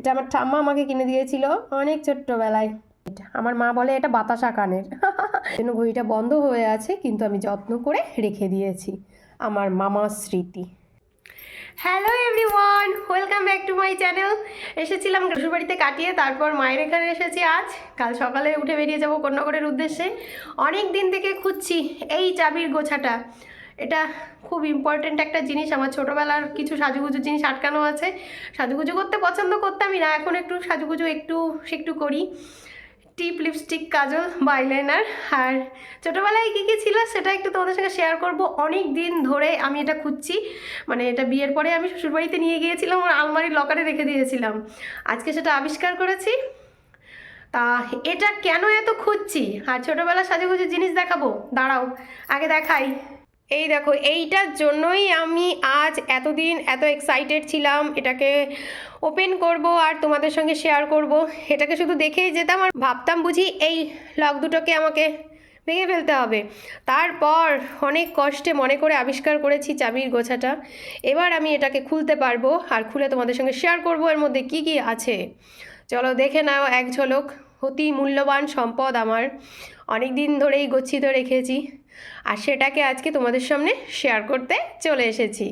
এটা আমার ঠাম্মা আমাকে কিনে দিয়েছিল অনেক ছোট্টবেলায়। আমার মা বলে, এটা বাতাসা কানের। জন্য ঘড়িটা বন্ধ হয়ে আছে, কিন্তু আমি যত্ন করে রেখে দিয়েছি আমার মামার স্মৃতি। Hello everyone welcome back to my channel এসেছিলাম শ্বশুরবাড়িতে কাটিয়ে, তারপর মায়ের এখানে এসেছি আজ। কাল সকালে উঠে বেরিয়ে যাব কন্যাগরের উদ্দেশ্যে। অনেক দিন থেকে খুঁজছি এই চাবির গোছাটা। এটা খুব ইম্পর্ট্যান্ট একটা জিনিস। আমার ছোটোবেলার কিছু সাজুগুজু জিনিস আটকানো আছে। সাজুগুজু করতে পছন্দ করতামই না, এখন একটু সাজুগুজু একটু একটু করি। টিপ লিপস্টিক কাজল বা আইলাইনার আর ছোটোবেলায় কী কী ছিল সেটা একটু তোমাদের সঙ্গে শেয়ার করব। অনেক দিন ধরে আমি এটা খুঁজছি। মানে এটা বিয়ের পরে আমি শ্বশুরবাড়িতে নিয়ে গিয়েছিলাম আর আলমারির লকারে রেখে দিয়েছিলাম। আজকে সেটা আবিষ্কার করেছি। তা এটা কেন এত খুঁজছি? আর ছোটোবেলার সাজুগুজু জিনিস দেখাবো? দাঁড়াও, আগে দেখাই। এই দেখো, এইটার জন্যই আমি আজ এতদিন এত এক্সাইটেড ছিলাম, এটাকে ওপেন করব আর তোমাদের সঙ্গে শেয়ার করব। এটাকে শুধু দেখেই যেতাম আর ভাবতাম বুঝি এই লক দুটোকে আমাকে ভেঙে ফেলতে হবে। তারপর অনেক কষ্টে মনে করে আবিষ্কার করেছি চাবির গোছাটা। এবার আমি এটাকে খুলতে পারব আর খুলে তোমাদের সঙ্গে শেয়ার করব এর মধ্যে কি কি আছে। চলো দেখে নাও এক ঝলক। অতি মূল্যবান সম্পদ আমার। অনেক দিন ধরেই গচ্ছিত রেখেছি। আর সেটাকে আজকে তোমাদের সামনে শেয়ার করতে চলে এসেছি।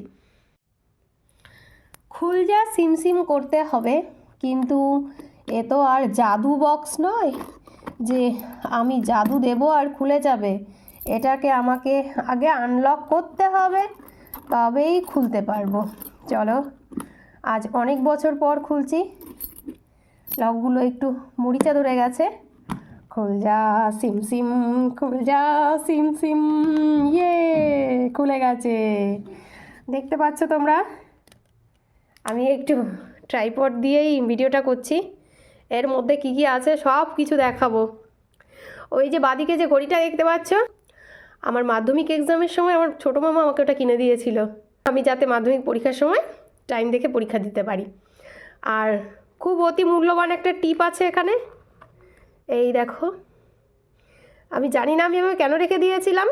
খুলজা সিম সিম করতে হবে, কিন্তু এ তো আর জাদু বক্স নয় যে আমি জাদু দেব আর খুলে যাবে। এটাকে আমাকে আগে আনলক করতে হবে, তবেই খুলতে পারব। চলো, আজ অনেক বছর পর খুলছি। লকগুলো একটু মরিচা ধরে গেছে। খুল যা, সিম সিম, খুল যা, সিম সিম ইয়ে খুলে গেছে। দেখতে পাচ্ছ তোমরা? আমি একটু ট্রাইপড দিয়েই ভিডিওটা করছি। এর মধ্যে কি কি আছে সব কিছু দেখাবো। ওই যে বাদিকে যে ঘড়িটা দেখতে পাচ্ছ? আমার মাধ্যমিক এক্সামের সময় আমার ছোটো মামা আমাকে ওটা কিনে দিয়েছিল। আমি যাতে মাধ্যমিক পরীক্ষার সময় টাইম দেখে পরীক্ষা দিতে পারি। আর খুব অতি মূল্যবান একটা টিপ আছে এখানে। এই দেখো। আমি জানি না আমি এভাবে কেন রেখে দিয়েছিলাম,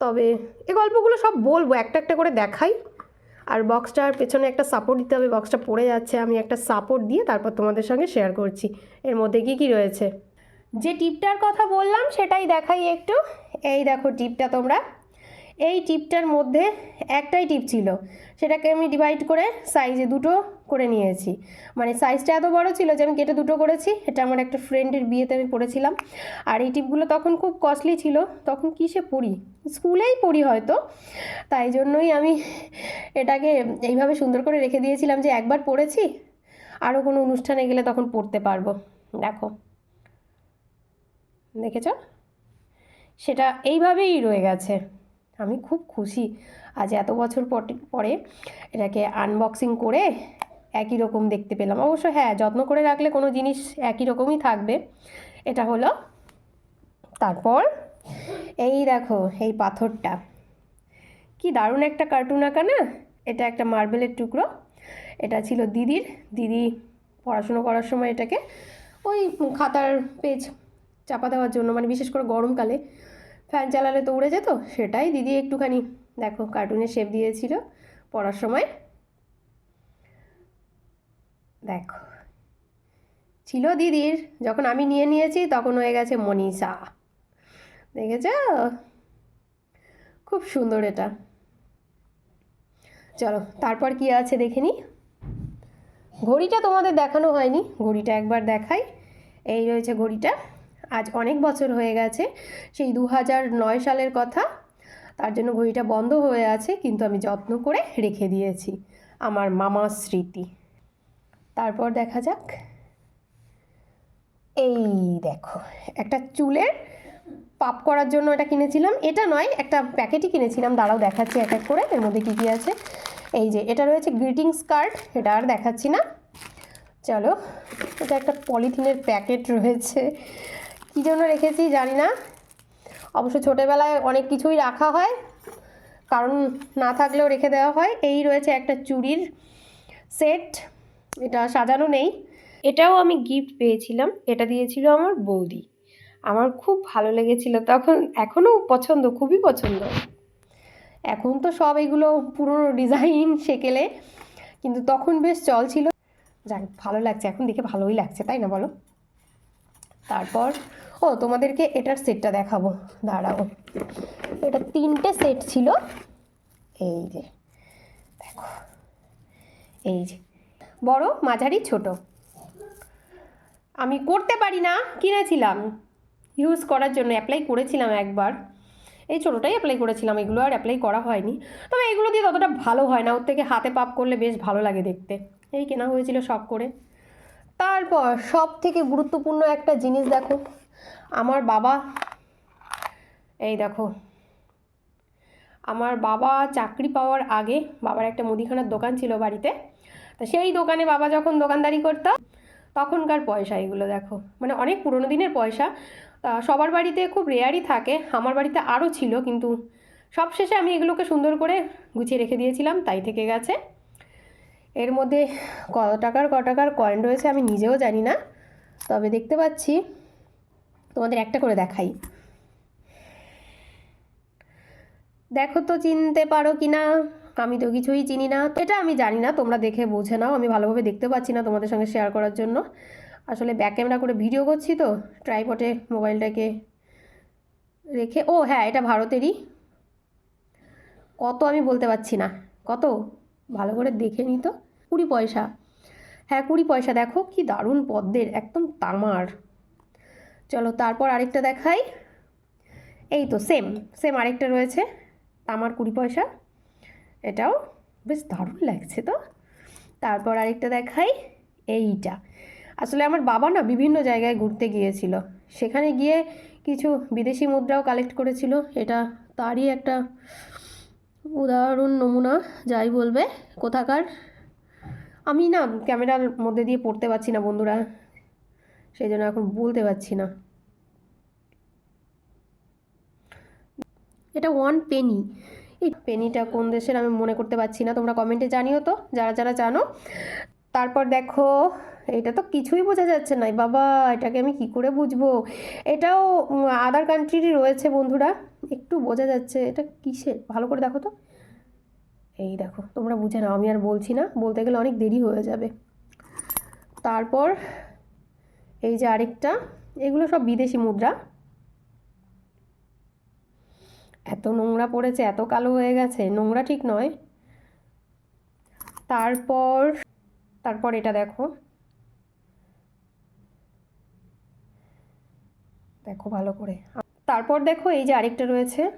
তবে এই গল্পগুলো সব বলব, একটা একটা করে দেখাই। আর বক্সটার পেছনে একটা সাপোর্ট দিতে হবে বক্সটা পড়ে যাচ্ছে, আমি একটা সাপোর্ট দিয়ে তারপর তোমাদের সঙ্গে শেয়ার করছি। এর মধ্যে কী কী রয়েছে? যে টিপটার কথা বললাম, সেটাই দেখাই একটু। এই দেখো টিপটা তোমরা। এই টিপটার মধ্যে একটাই টিপ ছিল, সেটাকে আমি ডিভাইড করে সাইজে দুটো করে নিয়েছি। মানে সাইজটা এত বড় ছিল যে আমি কেটে দুটো করেছি। এটা আমার একটা ফ্রেন্ডের বিয়েতে আমি পড়েছিলাম। আর এই টিপগুলো তখন খুব কস্টলি ছিল। তখন কিসে পড়ি? স্কুলেই পড়ি হয়তো। তাই জন্যই আমি এটাকে এইভাবে সুন্দর করে রেখে দিয়েছিলাম যে একবার পড়েছি আরও কোনো অনুষ্ঠানে গেলে তখন পড়তে পারব। দেখো। দেখেছ? সেটা এইভাবেই রয়ে গেছে। আমি খুব খুশি। আজ এত বছর পরে এটাকে আনবক্সিং করে একই রকম দেখতে পেলাম। অবশ্য হ্যাঁ যত্ন করে রাখলে কোনো জিনিস একই রকমই থাকবে। এটা হলো, তারপর এই দেখো, এই পাথরটা। কি দারুণ একটা কার্টুন আঁকা না? এটা একটা মার্বেলের টুকরো। এটা ছিল দিদির। দিদি পড়াশুনো করার সময় এটাকে ওই খাতার পেজ চাপা দেওয়ার জন্য মানে বিশেষ করে গরমকালে ফ্যান চালালে তো উড়ে যেত। সেটাই দিদি একটুখানি, দেখো কার্টুনের শেপ দিয়েছিল পড়ার সময়। দেখো। ছিল দিদির, যখন আমি নিয়ে নিয়েছি তখন হয়ে গেছে মনীষা। দেখেছ? খুব সুন্দর এটা। চলো, তারপর কি আছে দেখে নি? ঘড়িটা তোমাদের দেখানো হয়নি, ঘড়িটা একবার দেখাই। এই রয়েছে ঘড়িটা। আজ অনেক বছর হয়ে গেছে, সেই দু নয় সালের কথা। তার জন্য ঘড়িটা বন্ধ হয়ে আছে, কিন্তু আমি যত্ন করে রেখে দিয়েছি, আমার মামার স্মৃতি। তারপর দেখা যাক। এই দেখো, একটা চুলের পাপ করার জন্য এটা কিনেছিলাম। এটা নয়, একটা প্যাকেটই কিনেছিলাম। দাঁড়াও দেখাচ্ছি এক এক করে, এর মধ্যে কী কী আছে। এই যে, এটা রয়েছে গ্রিটিংস কার্ড, এটা আর দেখাচ্ছি না। চলো, এটা একটা পলিথিনের প্যাকেট রয়েছে। কী জন্য রেখেছি জানি না। অবশ্য ছোটোবেলায় অনেক কিছুই রাখা হয়, কারণ না থাকলেও রেখে দেওয়া হয়। এই রয়েছে একটা চুড়ির সেট। এটা সাজানো নেই। এটাও আমি গিফট পেয়েছিলাম। এটা দিয়েছিল আমার বৌদি। আমার খুব ভালো লেগেছিল। তখন এখনও পছন্দ, খুবই পছন্দ। এখন তো সব এগুলো পুরনো ডিজাইন সেকেলে। কিন্তু তখন বেশ চল ছিল। যাক, ভালো লাগছে। এখন দেখে ভালোই লাগছে, তাই না বলো? তারপর, ও, তোমাদেরকে এটার সেটটা দেখাবো। দাঁড়াও। এটা তিনটে সেট ছিল। এই যে, দেখো। এই যে বড়, মাঝারি, ছোট। আমি করতে পারি না, কিনেছিলাম। ইউজ করার জন্য অ্যাপ্লাই করেছিলাম একবার। এই ছোটোটাই অ্যাপ্লাই করেছিলাম, এগুলো আর অ্যাপ্লাই করা হয়নি। তবে এগুলো দিয়ে ততটা ভালো হয় না, ওর থেকে হাতে পাপ করলে বেশ ভালো লাগে দেখতে। এই কেনা হয়েছিল শখ করে। তারপর সব থেকে গুরুত্বপূর্ণ একটা জিনিস দেখো, আমার বাবা, এই দেখো, আমার বাবা চাকরি পাওয়ার আগে বাবার একটা মুদিখানার দোকান ছিল বাড়িতে। তো সেই দোকানে বাবা যখন দোকানদারি করতো, তখনকার পয়সা এগুলো দেখো। মানে অনেক পুরোনো দিনের পয়সা। সবার বাড়িতে খুব রেয়ারই থাকে, আমার বাড়িতে আরও ছিল, কিন্তু সবশেষে আমি এগুলোকে সুন্দর করে গুছিয়ে রেখে দিয়েছিলাম, তাই থেকে গেছে। এর মধ্যে কত টাকার, ক টাকার কয়েন রয়েছে, আমি নিজেও জানি না। তবে দেখতে পাচ্ছি, তোমাদের একটা করে দেখাই। দেখো তো চিনতে পারো কি না আমি তো কিছুই চিনি না। এটা আমি জানি না, তোমরা দেখে বুঝে নাও। আমি ভালোভাবে দেখতে পাচ্ছি না তোমাদের সঙ্গে শেয়ার করার জন্য। আসলে ব্যাক ক্যামেরা করে ভিডিও করছি তো ট্রাইপটে মোবাইলটাকে রেখে, ও হ্যাঁ এটা ভারতেরই। কত আমি বলতে পারছি না। কত? ভালো করে দেখে নিই তো। কুড়ি পয়সা। হ্যাঁ কুড়ি পয়সা। দেখো কি দারুণ পদ্মের, একদম তামার। চলো তারপর আরেকটা দেখাই। এই তো সেম সেম আরেকটা রয়েছে, তামার কুড়ি পয়সা। এটাও বেশ দারুণ লাগছে তো? তারপর আরেকটা দেখাই, এইটা। আসলে আমার বাবা না বিভিন্ন জায়গায় ঘুরতে গিয়েছিল। সেখানে গিয়ে কিছু বিদেশি মুদ্রাও কালেক্ট করেছিল। এটা তারই একটা উদাহরণ, নমুনা, যাই বলবে। কোথাকার? আমি না ক্যামেরার মধ্যে দিয়ে পড়তে পারছি না বন্ধুরা। সেই জন্য এখন বলতে পারছি না। এটা ওয়ান পেনি এই পেনিটা কোন দেশের আমি মনে করতে পারছি না, তোমরা কমেন্টে জানিও তো, যারা যারা জানো। তারপর দেখো, এটা তো কিছুই বোঝা যাচ্ছে না বাবা, এটাকে আমি কি করে বুঝব? এটাও আদার কান্ট্রিরই রয়েছে বন্ধুরা, একটু বোঝা যাচ্ছে, এটা কিসের? ভালো করে দেখো তো। এই দেখো, তোমরা বুঝে নাও, আমি আর বলছি না, বলতে গেলে অনেক দেরি হয়ে যাবে। তারপর, এই যে আরেকটা, এগুলো সব বিদেশি মুদ্রা। এত নোংরা পড়েছে, এত কালো হয়ে গেছে, নোংরা ঠিক নয়। তারপর তারপর এটা দেখো। দেখো ভালো করে। তারপর দেখো এই যে আরেকটা রয়েছে।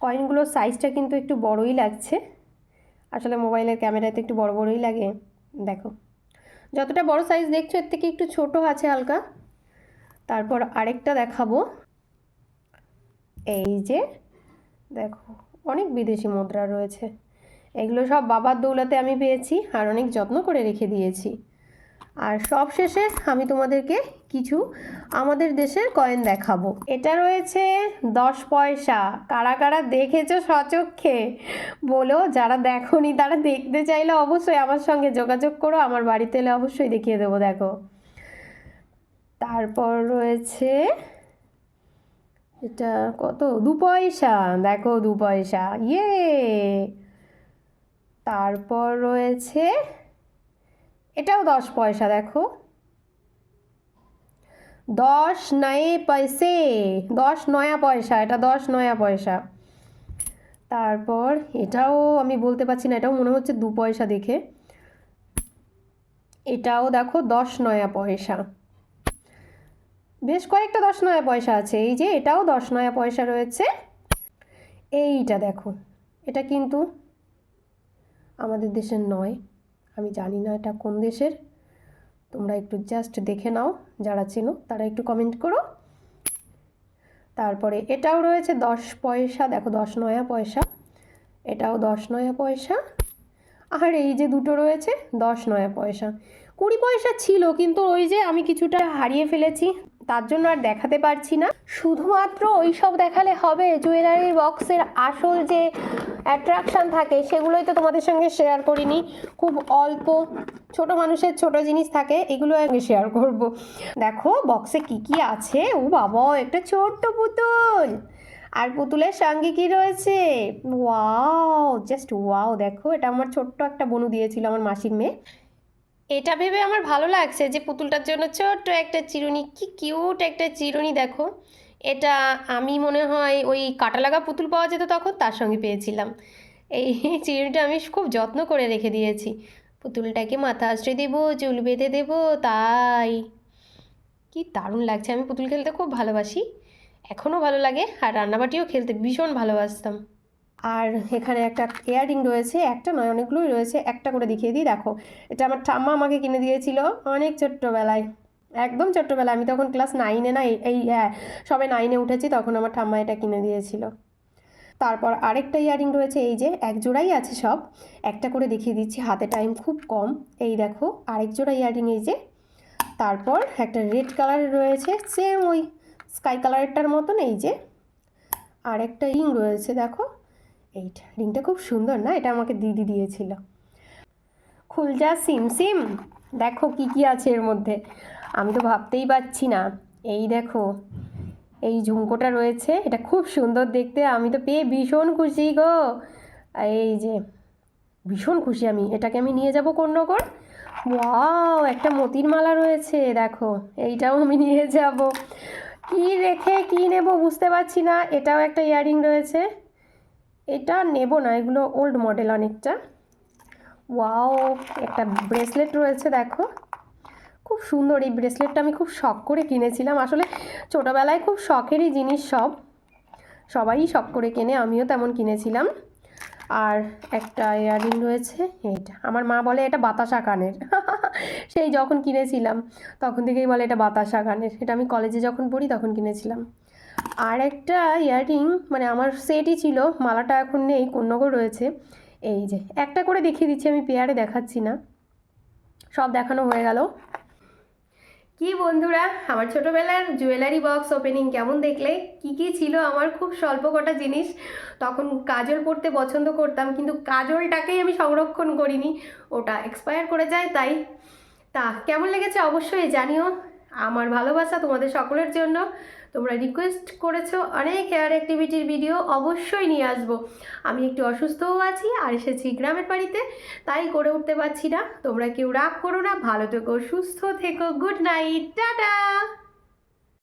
কয়েনগুলোর সাইজটা কিন্তু একটু বড়ই লাগছে। আসলে মোবাইলের ক্যামেরাতে একটু বড় বড়ই লাগে। দেখো। যতটা বড় সাইজ দেখছ, এর থেকে একটু ছোট আছে হালকা। তারপর আরেকটা দেখাবো। এই যে, দেখো, অনেক বিদেশি মুদ্রা রয়েছে। এগুলো সব বাবার দৌলাতে আমি পেয়েছি আর অনেক যত্ন করে রেখে দিয়েছি। আর সব শেষে আমি তোমাদেরকে কিছু আমাদের দেশের কয়েন দেখাবো। এটা রয়েছে দশ পয়সা। কারা কারা দেখেছ সচক্ষে? বলো, যারা দেখোনি তারা দেখতে চাইলে অবশ্যই আমার সঙ্গে যোগাযোগ করো, আমার বাড়িতে এলে অবশ্যই দেখিয়ে দেবো, দেখো। তারপর রয়েছে এটা কত? দু পয়সা, দেখো দু পয়সা ইয়ে! তারপর রয়েছে, এটাও দশ পয়সা, দেখো। দশ নয়ে পয়সে, দশ নয়া পয়সা, এটা দশ নয়া পয়সা। তারপর এটাও আমি বলতে পারছি না, এটাও মনে হচ্ছে দু পয়সা দেখে। এটাও দেখো দশ নয়া পয়সা। বেশ কয়েকটা দশ নয়া পয়সা আছে। এই যে এটাও দশ নয়া পয়সা রয়েছে। এইটা দেখো, এটা কিন্তু আমাদের দেশের নয়। আমি জানি না এটা কোন দেশের। তোমরা একটু জাস্ট দেখে নাও, যারা চেনো তারা একটু কমেন্ট করো। তারপরে এটাও রয়েছে দশ পয়সা, দেখো দশ নয়া পয়সা। এটাও দশ নয়া পয়সা। আর এই যে দুটো রয়েছে, দশ নয়া পয়সা। কুড়ি পয়সা ছিল, কিন্তু ওই যে আমি কিছুটা হারিয়ে ফেলেছি। তার জন্য আর দেখাতে পারছি না। শুধুমাত্র ওই সব দেখালে হবে জুয়েলারি বক্সের আসল যে অ্যাট্রাকশান থাকে, সেগুলোই তো তোমাদের সঙ্গে শেয়ার করিনি। খুব অল্প, ছোট মানুষের ছোট জিনিস থাকে, এগুলো আমি শেয়ার করব। দেখো বক্সে কি কি আছে? ও বাবা, একটা ছোট্ট পুতুল! আর পুতুলের সঙ্গে কি রয়েছে? ওয়াও জাস্ট ওয়াও দেখো, এটা আমার ছোট্ট একটা বনু দিয়েছিল আমার মাসির মেয়ে। এটা ভেবে আমার ভালো লাগছে যে পুতুলটার জন্য ছোট্ট একটা চিরুনি। কি কিউট একটা চিরুনি, দেখো। এটা আমি মনে হয় ওই কাটা লাগা পুতুল পাওয়া যেত তখন, তার সঙ্গে পেয়েছিলাম। এই চিরুনিটা আমি খুব যত্ন করে রেখে দিয়েছি। পুতুলটাকে মাথা আশ্রয় দেবো, চুল বেঁধে দেবো, তাই। কি দারুণ লাগছে, আমি পুতুল খেলতে খুব ভালোবাসি। এখনও ভালো লাগে, আর রান্নাবাটিও খেলতে ভীষণ ভালোবাসতাম। আর এখানে একটা ইয়াররিং রয়েছে, একটা নয়, অনেকগুলোই রয়েছে। একটা করে দেখিয়ে দিই, দেখো। এটা আমার ঠাম্মা আমাকে কিনে দিয়েছিল অনেক ছোট্টবেলায়, একদম ছোট্টবেলায়। আমি তখন ক্লাস নাইনে না, এই- হ্যাঁ সবে নাইনে উঠেছি, তখন আমার ঠাম্মা এটা কিনে দিয়েছিল। তারপর আরেকটা ইয়াররিং রয়েছে, এই যে এক জোড়াই আছে সব। একটা করে দেখিয়ে দিচ্ছি, হাতে টাইম খুব কম। এই দেখো, আরেক জোড়া ইয়াররিং, এই যে। তারপর একটা রেড কালারের রয়েছে সেম ওই স্কাই কালারেরটার মতন, এই যে। আরেকটা রিং রয়েছে, দেখো। এইটা। রিংটা খুব সুন্দর না? এটা আমাকে দিদি দিয়েছিল। খুলজা, সিম সিম। দেখো কি কি আছে এর মধ্যে। আমি তো ভাবতেই পারছি না। এই দেখো, এই ঝুমকোটা রয়েছে। এটা খুব সুন্দর দেখতে। আমি তো পেয়ে ভীষণ খুশি গো। এই যে, ভীষণ খুশি আমি। এটাকে আমি নিয়ে যাব কন্যকর ওয়াও, একটা মতির মালা রয়েছে। দেখো, এইটাও আমি নিয়ে যাব। কি রেখে কি নেব বুঝতে পারছি না। এটাও একটা ইয়াররিং রয়েছে। এটা নেব না, এগুলো ওল্ড মডেল অনেকটা। ওয়াও একটা ব্রেসলেট রয়েছে, দেখো। খুব সুন্দর এই ব্রেসলেটটা আমি খুব শখ করে কিনেছিলাম। আসলে ছোটোবেলায় খুব শখেরই জিনিস সব। সবাই শখ করে কেনে, আমিও তেমন কিনেছিলাম। আর একটা ইয়াররিং রয়েছে, এইটা। আমার মা বলে এটা বাতাসা কানের। সেই যখন কিনেছিলাম, তখন থেকেই বলে এটা বাতাসা কানের। এটা আমি কলেজে যখন পড়ি, তখন কিনেছিলাম। আর একটা ইয়াররিং মানে আমার সেটই ছিল, মালাটা এখন নেই কন্যগর রয়েছে। এই যে, একটা করে দেখিয়ে দিচ্ছি, আমি পেয়ারে দেখাচ্ছি না। সব দেখানো হয়ে গেল। কি বন্ধুরা, আমার ছোটোবেলার জুয়েলারি বক্স ওপেনিং কেমন দেখলে? কি কি ছিল আমার খুব স্বল্প কটা জিনিস। তখন কাজল পরতে পছন্দ করতাম, কিন্তু কাজলটাকেই আমি সংরক্ষণ করিনি। ওটা এক্সপায়ার করে যায়, তাই। তা, কেমন লেগেছে অবশ্যই জানিও। আমার ভালোবাসা তোমাদের সকলের জন্য। তোমরা রিকোয়েস্ট করেছ অনেক হেয়ার অ্যাক্টিভিটির ভিডিও অবশ্যই নিয়ে আসব। আমি একটু অসুস্থও আছি আর এসেছি গ্রামের বাড়িতে, তাই করে উঠতে পারছি না। তোমরা কেউ রাগ করো না, ভালো থেকো, সুস্থ থেকো গুড নাইট টাটা!